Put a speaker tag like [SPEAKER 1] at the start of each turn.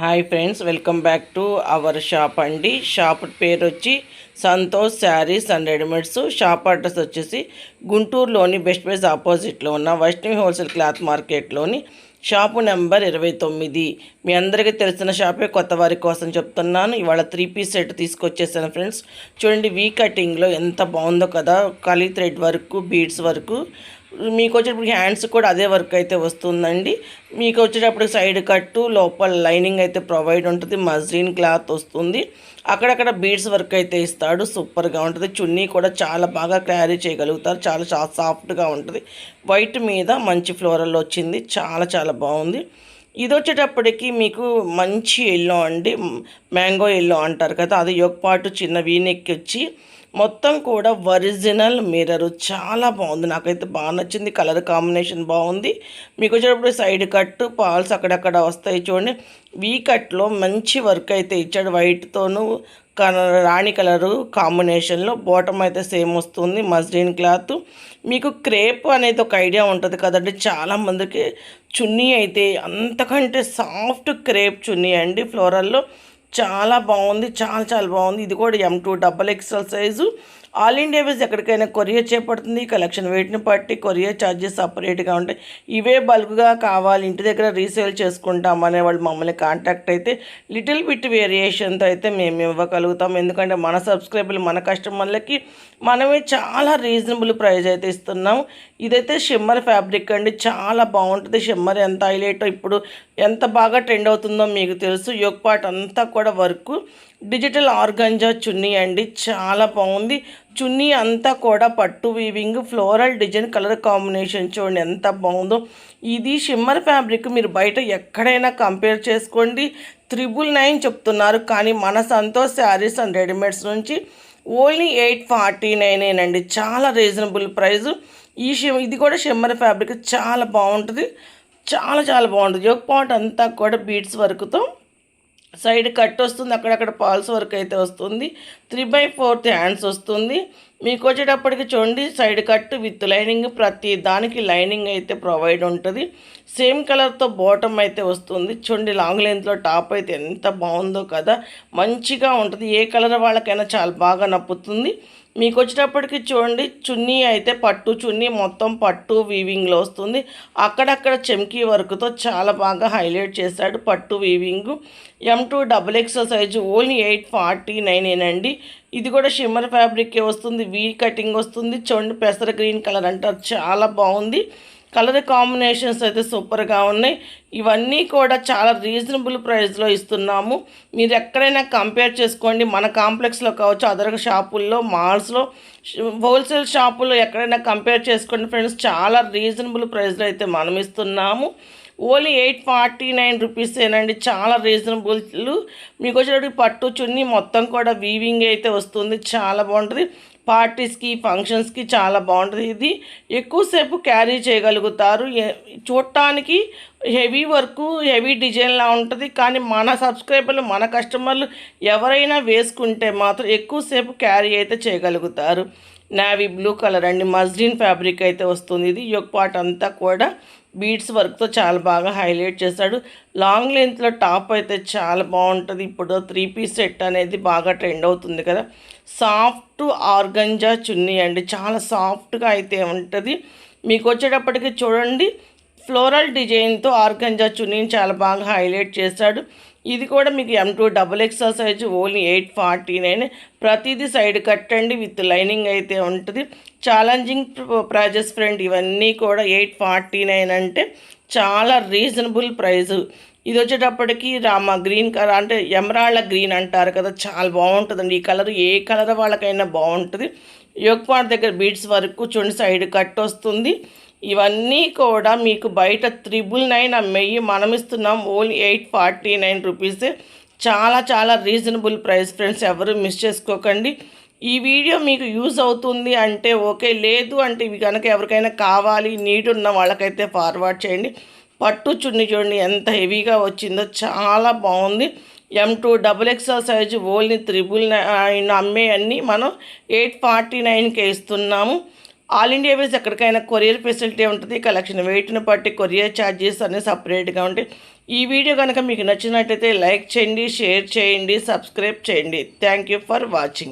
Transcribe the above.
[SPEAKER 1] Hi friends welcome back to our shop అండి. Shop పేరు వచ్చి Santosh Sarees and readymades. Shop address వచ్చేసి గుంటూరులోని బెస్ట్ ప్రైస్ ఆపోజిట్లో ఉన్న వైష్ణవి హోల్సేల్ క్లాత్ మార్కెట్లోని షాపు నెంబర్ ఇరవై తొమ్మిది. మీ అందరికీ తెలిసిన షాపే కొత్త వారి కోసం చెప్తున్నాను. ఇవాళ త్రీ పీస్ సెట్ తీసుకొచ్చేసాను ఫ్రెండ్స్. చూడండి వీ కటింగ్లో ఎంత బాగుందో కదా. కలీ థ్రెడ్ వరకు బీడ్స్ వరకు మీకు వచ్చేటప్పుడు హ్యాండ్స్ కూడా అదే వర్క్ అయితే వస్తుందండి. మీకు వచ్చేటప్పుడు సైడ్ కట్టు లోపల లైనింగ్ అయితే ప్రొవైడ్ ఉంటుంది మజ్లిన్ క్లాత్ వస్తుంది. అక్కడక్కడ బీడ్స్ వర్క్ అయితే ఇస్తాడు సూపర్గా ఉంటుంది. చున్నీ కూడా చాలా బాగా క్యారీ చేయగలుగుతారు చాలా సాఫ్ట్గా ఉంటుంది. వైట్ మీద మంచి ఫ్లోరల్ వచ్చింది చాలా చాలా బాగుంది. ఇది వచ్చేటప్పటికి మీకు మంచి ఎల్లో అండి. మ్యాంగో ఎల్లో అంటారు కదా అది యొక్కపాటు పాటు చిన్న వీనెక్కి వచ్చి మొత్తం కూడా ఒరిజినల్ మిర్రర్. చాలా బాగుంది నాకైతే బాగా నచ్చింది కలర్ కాంబినేషన్ బాగుంది. మీకు వచ్చేటప్పుడు సైడ్ కట్ పాల్స్ అక్కడక్కడ వస్తాయి చూడండి. వీ కట్లో మంచి వర్క్ అయితే ఇచ్చాడు వైట్తోనూ రాణి కలరు కాంబినేషన్లో బాటమ్ అయితే సేమ్ వస్తుంది మస్లిన్ క్లాత్. మీకు క్రేప్ అనేది ఒక ఐడియా ఉంటుంది కదండి చాలామందికి చున్నీ అయితే అంతకంటే సాఫ్ట్ క్రేప్ చున్నీ అండి ఫ్లోరల్లో. చాలా బాగుంది చాలా చాలా బాగుంది. ఇది కూడా M to double XL size all India wise ఎక్కడికైనా కొరియర్ చేపడుతుంది. కలెక్షన్ వెయిట్ని బట్టి కొరియర్ ఛార్జెస్ సపరేట్గా ఉంటాయి. ఇవే బల్క్గా కావాలి. ఇంటి దగ్గర రీసేల్ చేసుకుంటాం అనే వాళ్ళు మమ్మల్ని కాంటాక్ట్ అయితే లిటిల్ బిట్ వేరియేషన్తో అయితే మేము ఇవ్వగలుగుతాం. ఎందుకంటే మన సబ్స్క్రైబర్లు మన కస్టమర్లకి మనమే చాలా రీజనబుల్ ప్రైస్ అయితే ఇస్తున్నాం. ఇదైతే షిమ్మర్ ఫ్యాబ్రిక్ అండి. చాలా బాగుంటుంది. షిమ్మర్ ఎంత హైలైట్ ఇప్పుడు ఎంత బాగా ట్రెండ్ అవుతుందో మీకు తెలుసు. యోగపాట్ పార్ట్ అంతా కూడా వర్క్. డిజిటల్ ఆర్గంజా చున్నీ అండి. చాలా బాగుంది. చున్నీ అంతా కూడా పట్టు weaving floral design colour combination చూడండి ఎంత బాగుందో. ఇది షిమ్మర్ ఫ్యాబ్రిక్ మీరు బయట ఎక్కడైనా కంపేర్ చేసుకోండి. త్రిబుల్ నైన్ చెప్తున్నారు. కానీ మన సంతోష్ శారీస్ అండ్ రెడీమేడ్స్ నుంచి ఓన్లీ ఎయిట్ ఫార్టీ నైనేనండి చాలా రీజనబుల్ ప్రైస్ ఈ షిమ్ ఇది కూడా షిమ్మర్ ఫ్యాబ్రిక్ చాలా బాగుంటుంది. చాలా చాలా బాగుంటుంది. యోగ్ పాట్ అంతా కూడా బీట్స్ వర్క్తో సైడ్ కట్ వస్తుంది. అక్కడక్కడ పాల్స్ వర్క్ అయితే వస్తుంది. త్రీ బై ఫోర్త్ హ్యాండ్స్ వస్తుంది. మీకు వచ్చేటప్పటికి చూడండి సైడ్ కట్ విత్ లైనింగ్ ప్రతి దానికి లైనింగ్ అయితే ప్రొవైడ్ ఉంటుంది. సేమ్ కలర్తో బాటమ్ అయితే వస్తుంది. చూడండి లాంగ్ లెంత్లో టాప్ అయితే ఎంత బాగుందో కదా. మంచిగా ఉంటుంది. ఏ కలర్ వాళ్ళకైనా చాలా బాగా నప్పుతుంది. మీకు వచ్చేటప్పటికి చూడండి చున్నీ అయితే పట్టు చున్నీ మొత్తం పట్టు వీవింగ్లో వస్తుంది. అక్కడక్కడ చెమ్కీ వర్క్తో చాలా బాగా హైలైట్ చేశాడు పట్టు weaving M to double XL size only eight forty nine ఏనండి. ఇది కూడా షిమ్మర్ ఫ్యాబ్రిక్కే వస్తుంది వీ కటింగ్ వస్తుంది చూడండి పెసర గ్రీన్ కలర్ అంటారు చాలా బాగుంది. కలర్ కాంబినేషన్స్ అయితే సూపర్గా ఉన్నాయి. ఇవన్నీ కూడా చాలా రీజనబుల్ ప్రైస్లో ఇస్తున్నాము. మీరు ఎక్కడైనా కంపేర్ చేసుకోండి. మన కాంప్లెక్స్లో కావచ్చు అదర్ షాపుల్లో మాల్స్లో హోల్సేల్ షాపుల్లో ఎక్కడైనా కంపేర్ చేసుకోండి. ఫ్రెండ్స్ చాలా రీజనబుల్ ప్రైస్లో అయితే మనం ఇస్తున్నాము. ఓన్లీ ఎయిట్ ఫార్టీ నైన్ రూపీసేనండి. చాలా రీజనబుల్. మీకు వచ్చేటప్పుడు పట్టు చున్నీ మొత్తం కూడా వీవింగ్ అయితే వస్తుంది చాలా బాగుంటుంది. పార్టీస్కి ఫంక్షన్స్కి చాలా బాగుంటుంది ఇది. ఎక్కువసేపు క్యారీ చేయగలుగుతారు. చూడటానికి హెవీ వర్క్ హెవీ డిజైన్లా ఉంటుంది. కానీ మన సబ్స్క్రైబర్లు మన కస్టమర్లు ఎవరైనా వేసుకుంటే మాత్రం ఎక్కువసేపు క్యారీ అయితే చేయగలుగుతారు. నావీ బ్లూ కలర్ అండి. మస్లిన్ ఫ్యాబ్రిక్ అయితే వస్తుంది. ఇది యొక్క పార్ట్ అంతా కూడా బీడ్స్ వర్క్తో చాలా బాగా హైలైట్ చేశాడు లాంగ్ లెంత్లో టాప్ అయితే చాలా బాగుంటుంది. ఇప్పుడు త్రీ పీస్ సెట్ అనేది బాగా ట్రెండ్ అవుతుంది కదా. సాఫ్ట్ ఆర్గంజా చున్నీ అండి. చాలా సాఫ్ట్గా అయితే ఉంటుంది. మీకు వచ్చేటప్పటికి చూడండి. ఫ్లోరల్ డిజైన్తో ఆర్గంజా చున్నీని చాలా బాగా హైలైట్ చేశాడు. ఇది కూడా మీకు M to double XL size only eight forty nine ప్రతిదీ సైడ్ కట్టండి విత్ లైనింగ్ అయితే ఉంటుంది. ఛాలెంజింగ్ ప్రైజెస్ ఫ్రెండ్ ఇవన్నీ కూడా ఎయిట్ ఫార్టీ నైన్ అంటే చాలా రీజనబుల్ ప్రైస్ ఇది వచ్చేటప్పటికి రామ గ్రీన్ కలర్ అంటే ఎమరాళ్ళ గ్రీన్ అంటారు కదా చాలా బాగుంటుందండి. ఈ కలర్ ఏ కలర్ వాళ్ళకైనా బాగుంటుంది. యోగపాట్ దగ్గర బీడ్స్ వరకు చూడండి సైడ్ కట్ వస్తుంది. ఇవన్నీ కూడా మీకు బయట త్రిబుల్ నైన్ అమ్మేయి మనం ఇస్తున్నాం only eight forty nine rupees. చాలా చాలా రీజనబుల్ ప్రైస్ ఫ్రెండ్స్ ఎవరు మిస్ చేసుకోకండి. ఈ వీడియో మీకు యూజ్ అవుతుంది అంటే ఓకే లేదు అంటే ఇవి కనుక ఎవరికైనా కావాలి నీడ్ ఉన్న వాళ్ళకైతే ఫార్వర్డ్ చేయండి. పట్టు చున్ని చూడండి ఎంత హెవీగా వచ్చిందో చాలా బాగుంది. M to double XL size only triple nine అమ్మే అన్నీ మనం ఎయిట్ ఫార్టీ నైన్కే ఇస్తున్నాము. ఆల్ ఇండియా వేస్ ఎక్కడికైనా కొరియర్ ఫెసిలిటీ ఉంటుంది. కలెక్షన్ వెయిట్ని బట్టి కొరియర్ ఛార్జెస్ అన్నీ సపరేట్గా ఉంటాయి. ఈ వీడియో కనుక మీకు నచ్చినట్టయితే లైక్ చేయండి షేర్ చేయండి సబ్స్క్రైబ్ చేయండి. Thank you for watching.